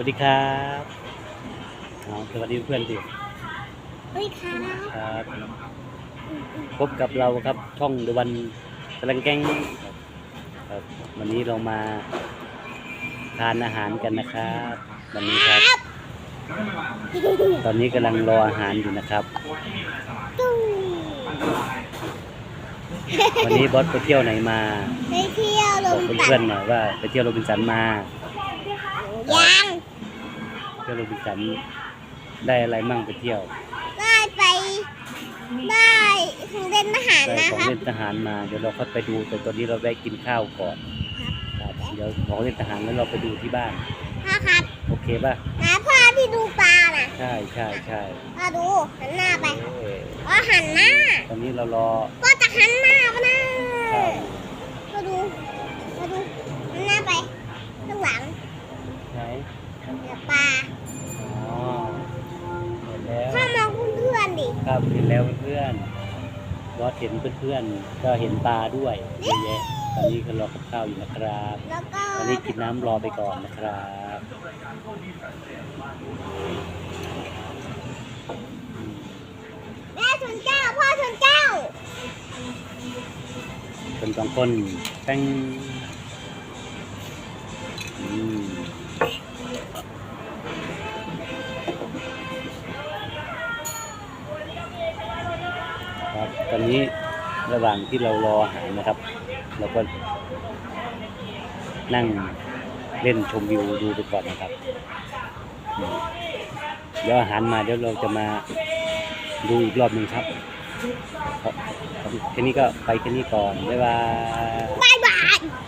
วัสดีครับเอาสวัสดีเพื่อนดิเฮ้ยค่ะครับพบกับเราครับช่องเดวันกำลังแกงครับวันนี้เรามาทานอาหารกันนะครับวันนี้ครับ ตอนนี้กำลังรออาหารอยู่นะครับตุ้งวันนี้บอสไปเที่ยวไหนมาไปเที่ยวลบอกมเพื่ตัอนๆหน่อยว่าไปเที่ยวโรบินสันมา ยังเที่ยวโรบินสันได้อะไรมั่งไปเที่ยว ได้ไปได้ของเล่นทหารได้นะของครับ เล่นทหารมา เดี๋ยวเราค่อยไปดู แต่ตอนนี้เราแวะกินข้าวก่อนครับเดี๋ยวของเล่นทหารแล้วเราไปดูที่บ้าน พ่อครับโอเคป่ะ นะพ่อที่ดูปลาน่ะใช่ใช่ใช่พ่อดูหันหน้าไปเอ้ยพ่อหันหน้า ตอนนี้เรารอพ่อจะหันหน้าไปนะ ครับเห็นแล้วเพื่อนบอสเห็นเพื่อนๆก็เห็นปลาด้วยเยอะแยะตอนนี้ก็รอกับข้าวอยู่นะครับแล้วก็ตอนนี้กินน้ำรอไปก่อนนะครับแม่ชนเจ้าพ่อชนเจ้าคนสองคนแป้ง ครับ ตอนนี้ระหว่างที่เรารออาหารนะครับ เราก็นั่งเล่นชมวิวดูไปก่อนนะครับ เดี๋ยวอาหารมาเดี๋ยวเราจะมาดูอีกรอบหนึ่งครับครับแค่นี้ก็ไปแค่นี้ก่อน บ๊ายบายบายบ